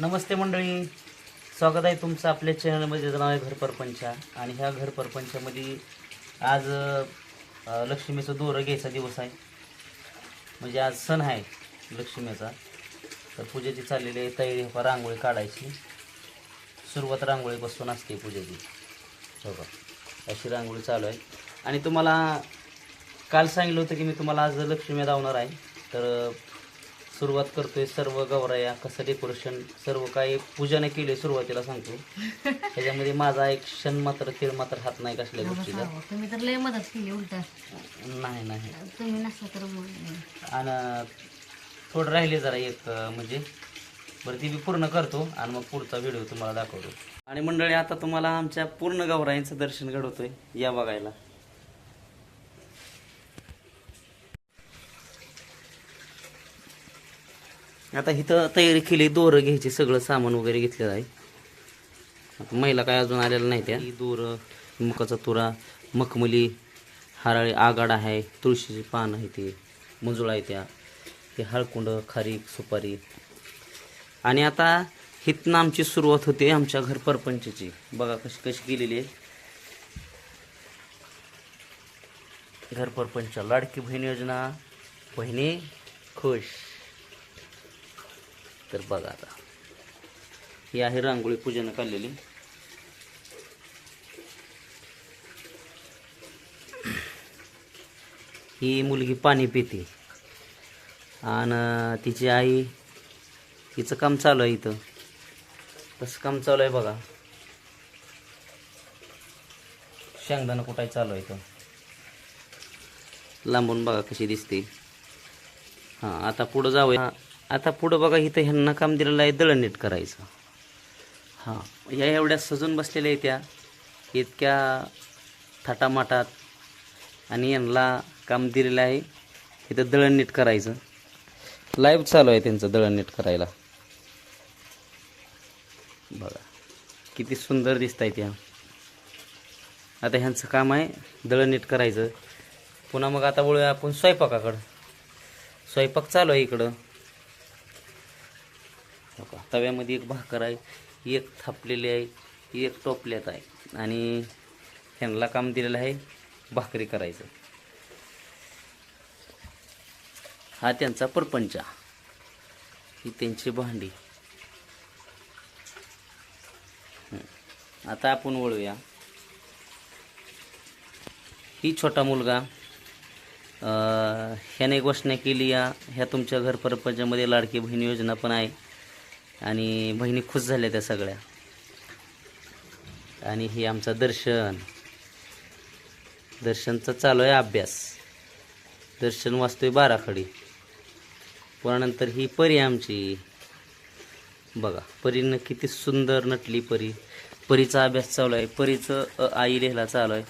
नमस्ते मंडळी. स्वागत आहे तुमचं आपल्या चॅनलमध्ये ज्याचं नाव आहे घरपरपंचा आणि ह्या घरपरपंचामध्ये आज लक्ष्मीचं दोरं घ्यायचा दिवस आहे. म्हणजे आज सण आहे लक्ष्मीचा. तर पूजेची चाललेली आहे. तयारी रांगोळी काढायची. सुरुवात रांगोळीपासून असते पूजेची. हो का? अशी रांगोळी चालू आहे. आणि तुम्हाला काल सांगितलं होतं की मी तुम्हाला आज लक्ष्मी धावणार आहे. तर सुरुवात करतोय सर्व गौराया कसं डेकोरेशन सर्व काही पूजाने केले सुरुवातीला सांगतो. त्याच्यामध्ये माझा एक क्षण मात्र तीळ मात्र हात नाही कसल्या गोष्टीचा. तुम्ही तर लय मदत केली उलट. नाही नाही. तुम्ही नसला तर आणि थोडं राहिले जरा एक म्हणजे. बरं ती मी पूर्ण करतो आणि मग पुढचा व्हिडिओ तुम्हाला दाखवतो. आणि मंडळी आता तुम्हाला आमच्या पूर्ण गौराईंचं दर्शन घडवतोय. या बघायला. आता इथं तयारी केली दोरं घ्यायची सगळं सामान वगैरे घेतलेलं आहे. आता महिला काय अजून आलेल्या नाही त्या. दोरं मुखाचा तुरा मखमली हराळी आगाड आहे तुळशीची पान आहे ते मंजुळा आहे त्या हे हळकुंड खारीक सुपारी. आणि आता हितनं आमची सुरुवात होते आमच्या घर परपंचची. बघा कशी कशी केलेली आहे. घर परपंच लाडकी बहीण योजना बहिणी खुश. तर बघा आता. ही आहे रांगोळी पूजेनं काढलेली. ही मुलगी पाणी पिते. आणि तिची आई तिचं काम चालू आहे इथं. तसं काम चालू आहे बघा. शेंगदाणा कुठाय चालू आहे इथं. लांबून बघा कशी दिसते. हां आता पुढं जाऊया. आता पुढं बघा इथं ह्यांना काम दिलेलं आहे दळण नीट करायचं. हां या एवढ्या सजून बसलेल्या आहेत त्या. इतक्या थाटामाटात. आणि यांना काम दिलेलं आहे इथं दळण नीट करायचं. लाईव्ह चालू आहे त्यांचं दळण नीट करायला. बघा किती सुंदर दिसत आहे त्या आता ह्यांचं काम आहे दळण नीट करायचं. पुन्हा मग आता वळूया आपण स्वयंपाकाकडं. स्वयंपाक चालू आहे इकडं. तव्यामध्ये एक भाकर आहे एक थापलेली आहे एक टोपल्यात आहे. आणि ह्यांना काम दिलेलं आहे भाकरी करायचं. हा त्यांचा परपंचा. ही त्यांची भांडी. आता आपण वळूया. ही छोटा मुलगा ह्याने घोषणा केली या ह्या तुमच्या घर परपंचामध्ये लाडकी बहीण योजना पण आहे. आणि बहिणी खुश झाल्या त्या सगळ्या. आणि ही आमचा दर्शन. दर्शनचा चालू आहे अभ्यास. दर्शन वाचतोय बाराखडी. पुरानंतर नंतर ही परी आमची. बघा परीनं किती सुंदर नटली परी. परीचा अभ्यास चालू आहे. परीचं आई लिहायला चालू आहे.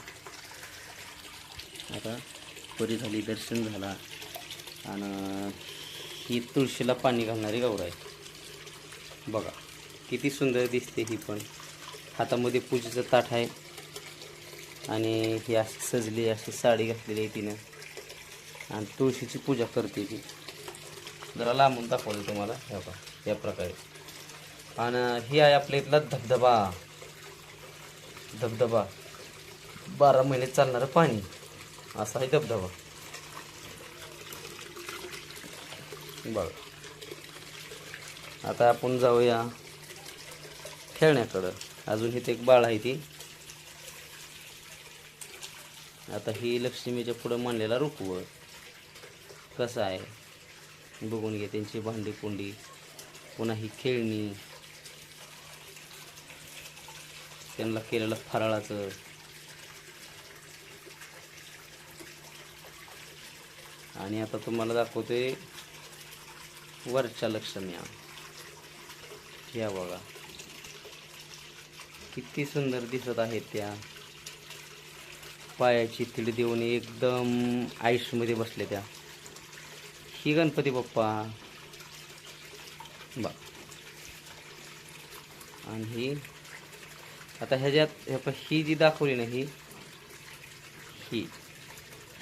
आता परी झाली दर्शन झाला. आणि ही तुळशीला पाणी घालणारी गौर आहे. बघा. किती सुंदर दिसते ही पण. हातामध्ये पूजेचं ताट आहे. आणि ही अशी सजली अशी साडी घातलेली आहे तिनं. आणि तुळशीची पूजा करते ती. जरा लांबून दाखवलं तुम्हाला. ह्या बघा या प्रकारे. आणि ही आहे आपल्या इथला धबधबा. धबधबा. बारा महिने चालणारं पाणी. असा आहे धबधबा. बघा. आता आपण जाऊया खेळण्याकडं. अजून इथे एक बाळ आहे ती. आता ही लक्ष्मीच्या पुढं मांडलेला रुकवत कसं आहे? बघून घे त्यांची भांडी कुंडी. पुन्हा ही खेळणी. त्यांना केलेलं फराळाचं. आणि आता तुम्हाला दाखवते वरच्या लक्ष्म्या. या बघा. किती सुंदर दिसत आहेत त्या. पायाची तिळ देऊन एकदम आयुष्यमध्ये बसले त्या. ही गणपती बाप्पा. बा आणि ही आता ह्याच्यात ह्या ही जी दाखवली ना ही ही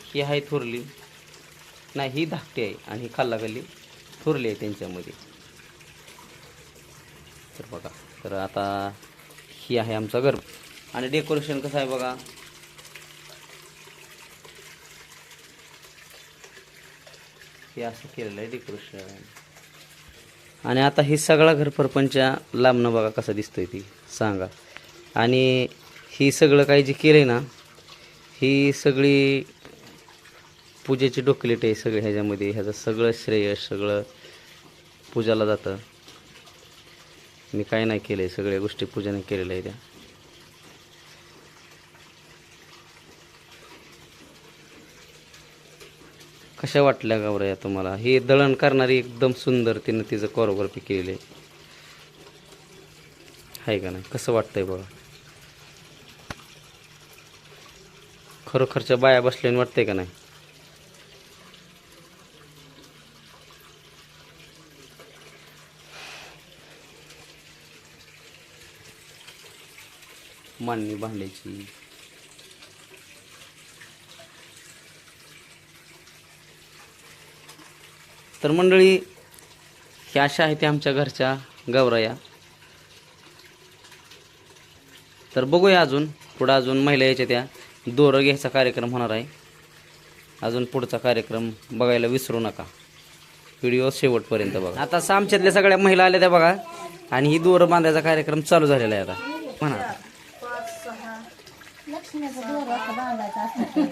ही आहे थोरली. नाही ही धाकटी आहे आणि ही खाल्ला गल्ली थोरली आहे त्यांच्यामध्ये. तर बघा. तर आता ही आहे आमचं घर. आणि डेकोरेशन कसं आहे बघा? हे असं केलेलं आहे डेकोरेशन आणि आता ही सगळा घर लांबणं बघा कसं दिसतोय ती. सांगा. आणि ही सगळं काही जे केलंय ना ही सगळी पूजेची डोकलेट आहे सगळे ह्याच्यामध्ये. ह्याचं सगळं श्रेय सगळं पूजाला जातं. मी काय नाही केलं आहे सगळ्या गोष्टी पूजाने केलेल्या आहे त्या. कशा वाटल्या गावऱ्या तुम्हाला? हे दळण करणारी एकदम सुंदर तिनं तिचं कोरोग्राफी केलेली आहे. आहे का नाही? कसं वाटतंय बघा. खरोखरच्या बाया बसल्याने वाटतंय का नाही? मांडणी भांड्याची तर मंडळी ह्या अशा आहेत आमच्या घरच्या गौराया तर बघूया अजून पुढं अजून महिला याच्या त्या. दोरं घ्यायचा कार्यक्रम होणार आहे. अजून पुढचा कार्यक्रम बघायला विसरू नका. व्हिडिओ शेवटपर्यंत बघा. आता सामच्यातल्या आमच्यातल्या सगळ्या महिला आल्या त्या बघा. आणि ही दोरं बांधायचा कार्यक्रम चालू झालेला आहे आता. म्हणा लक्ष्मीचं दोर असं बांधायचं असतं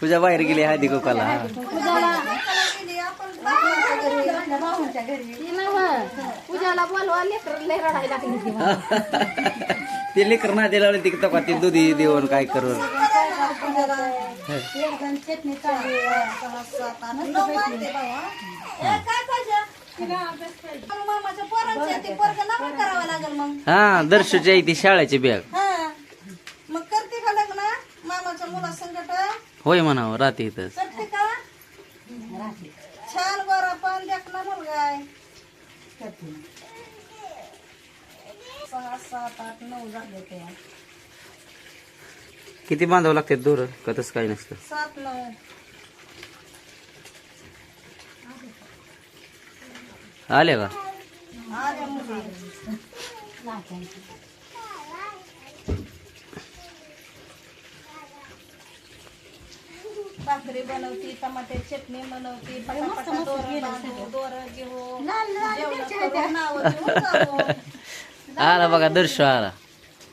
तुझ्या बाहेर गेली हळदी कुकाला पूजाला बोलवा लेकर ते लेकर ना दिला ती तका ती दुधी देऊन काय करून एकदम चटणी चालली मामाच्या पोरांचे ते पोरग नवं करावं लागेल मग हा दर्शूची आहे ती शाळेची बॅग हा मग करते का लग्न मामाच्या मुला संकट होय म्हणावं राहते इथंच. करते का छान गोरा पण देखना मुलगा आहे सहा सात आठ नऊ झाले ते. किती बांधावं लागते दोर? का तसं काही नसतं? सात नऊ. आले का? भाकरी बनवती टमाट्याची चटणी बनवती पटापटा दोरं बांधू, दोरं घेऊ. जेवलं करू, नावं घेऊन जाऊ. आला बघा दर्शू आला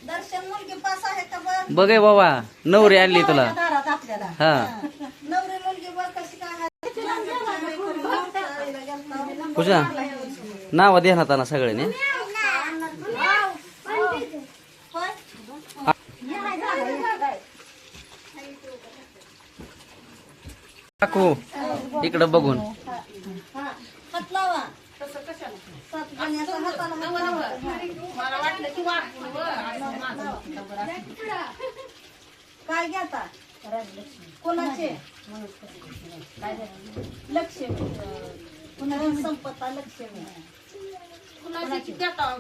दर्शन मुलगी पास आहे का बघ बाबा नवरी आणली तुला. हा. पूजा नाव देण्यात आला सगळ्यांनी? टाकू इकडं बघून हात लावा सात जणांचा हाताला हात लावा. काय घेता कोणाचे लक्ष्मी कुणाची संपत्ता लक्ष्मी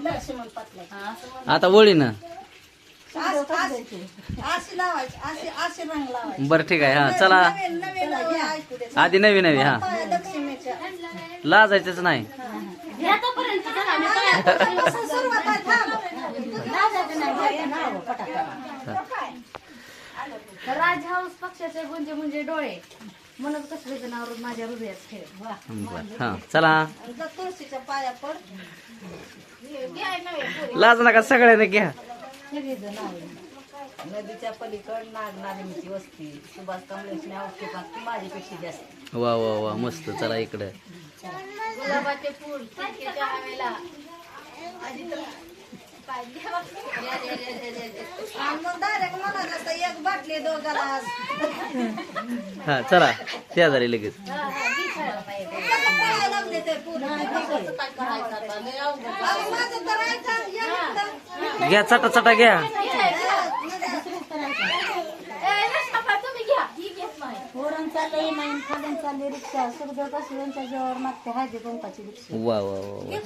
लक्ष्मण पाटला आता वळी ना बरं ठीक आहे हा चला आधी नवी नवी हा लाजायचंच नाही थांब. राजहंस पक्षाचे गुंजे मुंजे डोळे. म्हणून कसं नाव माझ्या हृदयात बरं हा चला. तुळशीच्या पाया पड. लाज नका सगळ्यांनी घ्या. नदीच्या पलीकड नागनारिणीची वस्ती. सुभाष कमलेश नावके ती माझ्यापेक्षा जास्त. वा वा वा. मस्त. चला इकडं. गुलाबाचे फूल हवेला असतं, एक बाटली हा चला शेजारी लगेच. कसं पाया लागले ते पूर्ण अहो, माझं तर ऐका, या इकडं. घ्या चटा चटा घ्या वा वा वा.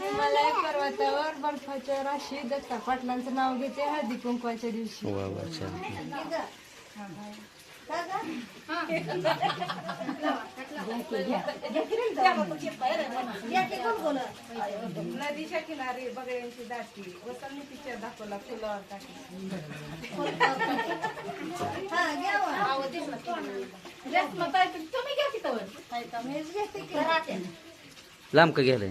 हिमालय पर्वतावर बर्फाच्या राशी दत्ता पाटलांचं नाव घेते हळदी कुंकवाच्या दिवशी. नदीच्या किनारी बगड्यांची दाटी. वसंत पिक्चर दाखवला फुलावर लांब का गेलं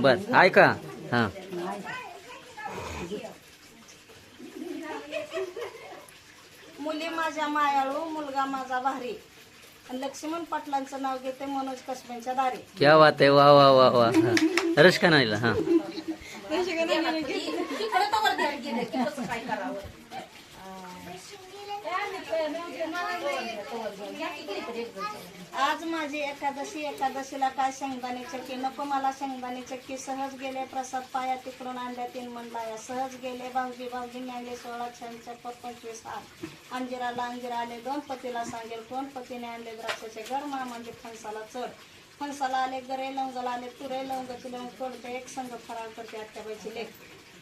बर ऐका हा. मुली माझ्या मायाळू मुलगा माझा भारी. आणि लक्ष्मण पाटलांचं नाव घेते मनोज कसब्यांच्या दारी. क्या बात आहे वा वा वा वा. हा. रश का नाही? हा आज माझी एकादशी एकादशीला काय शेंगदाणे चक्की नको मला शेंगदाणे चक्की सहज गेले प्रसाद पाया तिकडून आणल्या तीन मंडळाया सहज गेले भाऊजी भाऊजी न्यायले सोळा छानच्या पंचवीस आठ अंजिराला अंजिरा आले दोन पतीला सांगेल कोण पतीने आणले द्राक्षाचे गरमा म्हणजे फणसाला चढ. फणसाला आले गरे लवंगाला आले तुरे लवंगाची लवंग तोडते एक संघ फराळ करते आत्याबाईची लेख.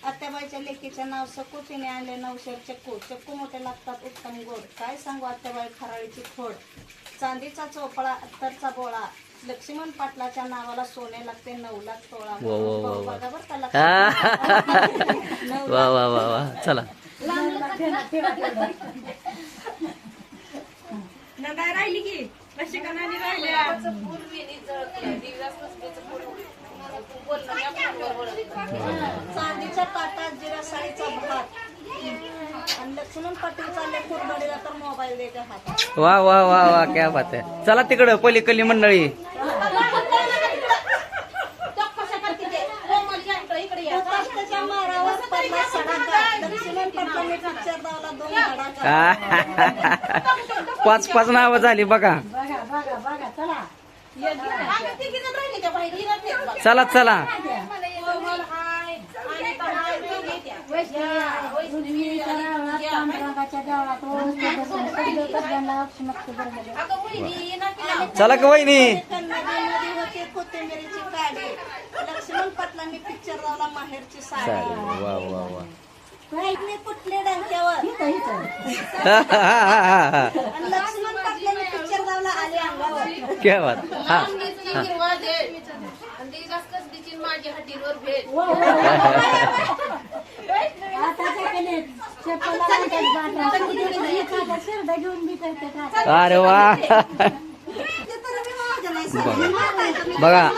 आत्याबाईच्या लेकीचे नाव सकू तिने आणले नवशेर चक्कू चक्कू मोठे लागतात उत्तम गोड. काय सांगू आत्याबाई खराळीची खोड? चांदीचा चोपळा अत्तरचा बोळा. लक्ष्मण पाटलाच्या नावाला सोने लागते नऊ लाख तोळा वा, वा, वा, वा. बघा बरं का लक्ष्मण. नऊ वा वा वा वा. चला. चांदीच्या ताटात जिरा साडीचा भात आणि लक्ष्मण पाटील चालले कुरडीला तर मोबाईल देते हातात. वा वा वा वा क्या बात आहे. चला तिकडं पलीकडली मंडळी. मारावर पिक्चर दावला दोन पाच पाच नावं झाली बघा. चला. चला चला. का वहिनी? लक्ष्मण पाटलांनी पिक्चर दावला माहेरची साडी वा वा वा. मी कुठले डंक्यावर आणि लक्ष्मण पिक्चर दावला आले अंगावर क्या बात हा अरे वा. बघा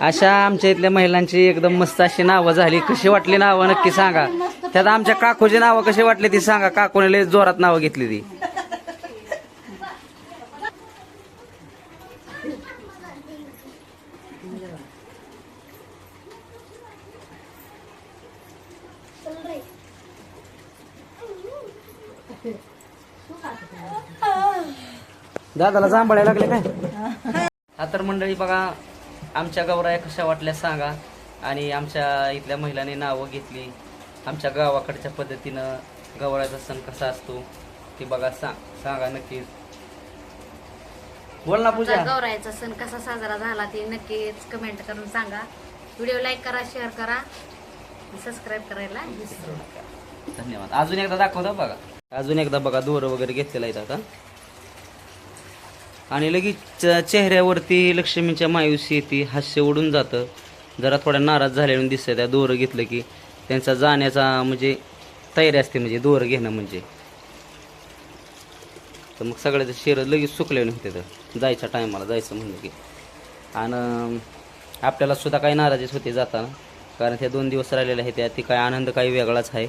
अशा आमच्या इथल्या महिलांची एकदम मस्त अशी नावं झाली. कशी वाटली नावं नक्की सांगा. त्यात आमच्या काकूची नावं कशी वाटली ती सांगा. काकूने लय जोरात नावं घेतली ती. दादाला जांभळ्या लागले काय? हा तर मंडळी बघा आमच्या गौराया कशा वाटल्या सांगा. आणि आमच्या इथल्या महिलांनी नावं घेतली. आमच्या गावाकडच्या पद्धतीनं गवळ्याचा सण कसा असतो ते बघा सांग सांगा नक्कीच. बोल ना पूजा. गौरायचा सण कसा साजरा झाला ते नक्कीच कमेंट करून सांगा. व्हिडिओ लाईक करा शेअर करा. सबस्क्राईब करायला विसरू नका. धन्यवाद. अजून एकदा दाखवता बघा. अजून एकदा बघा दोर वगैरे घेतलेला आहे आता. आणि लगेच चेहऱ्यावरती लक्ष्मीच्या मायुसी येते हास्य उडून जातं. जरा थोड्या नाराज झालेलं दिसतं त्या दोरं घेतलं की त्यांचा जाण्याचा म्हणजे तयारी असते म्हणजे दोरं घेणं म्हणजे. तर मग सगळ्याचं शेर लगेच सुकलेलं होते तर जायच्या टायमाला जायचं म्हणलं की. आणि आपल्याला सुद्धा काही नाराजीच होते जाताना. कारण त्या दोन दिवस राहिलेल्या आहेत त्या ती काय आनंद काही वेगळाच आहे.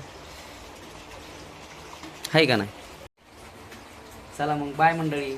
आहे का नाही? चला मग बाय मंडळी.